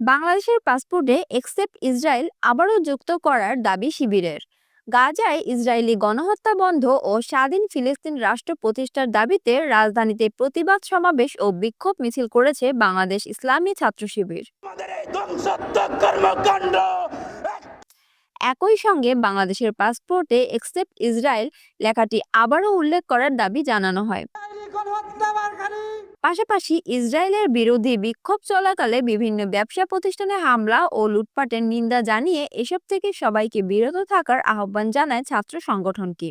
বাংলাদেশের পাসপোর্টে except Israel আবারও যুক্ত করার দাবি শিবিরের। গাজায় ইসরায়েলি গণহত্যা বন্ধ ও স্বাধীন ফিলিস্তিন রাষ্ট্র প্রতিষ্ঠার দাবিতে রাজধানীতে প্রতিবাদ সমাবেশ ও বিক্ষোভ মিছিল করেছে বাংলাদেশ ইসলামী ছাত্র শিবির। একই সঙ্গে বাংলাদেশের পাসপোর্টে এক্সেপ্ট ইসরায়েল লেখাটি আবারও উল্লেখ করার দাবি জানানো হয়। পাশাপাশি ইসরায়েলের বিরোধী বিক্ষোভ চলাকালে বিভিন্ন ব্যবসা প্রতিষ্ঠানে হামলা ও লুটপাটের নিন্দা জানিয়ে এসব থেকে সবাইকে বিরত থাকার আহ্বান জানায় ছাত্র সংগঠনটি।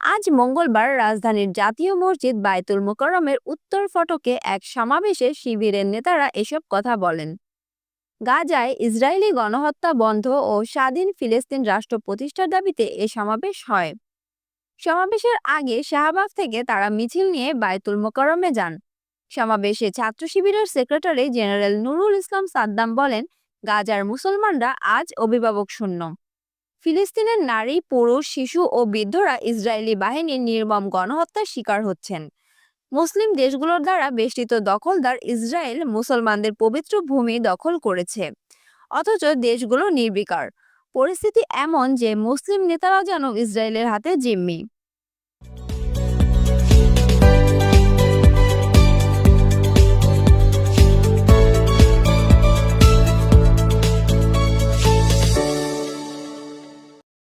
আজ মঙ্গলবার রাজধানীর জাতীয় মসজিদ বায়তুল মোকাররমের উত্তর ফটকে এক সমাবেশে শিবিরের নেতারা এসব কথা বলেন। গাজায় ইসরায়েলি গণহত্যা বন্ধ ও স্বাধীন ফিলিস্তিন রাষ্ট্র প্রতিষ্ঠার দাবিতে এ সমাবেশ হয়। সমাবেশের আগে শাহবাগ থেকে তারা মিছিল নিয়ে বায়তুল মোকাররমে যান। সমাবেশে ছাত্র শিবিরের সেক্রেটারি জেনারেল নুরুল ইসলাম সাদ্দাম বলেন, গাজার মুসলমানরা আজ অভিভাবক শূন্য। ফিলিস্তিনের নারী, পুরুষ, শিশু ও বৃদ্ধরা ইসরায়েলি বাহিনীর নির্মম গণহত্যার শিকার হচ্ছেন। মুসলিম দেশগুলোর দ্বারা বেষ্টিত দখলদার ইসরায়েল মুসলমানদের পবিত্র ভূমি দখল করেছে। অথচ দেশগুলো নির্বিকার। পরিস্থিতি এমন যে মুসলিম নেতারাও যেন ইসরায়েলের হাতে জিম্মি।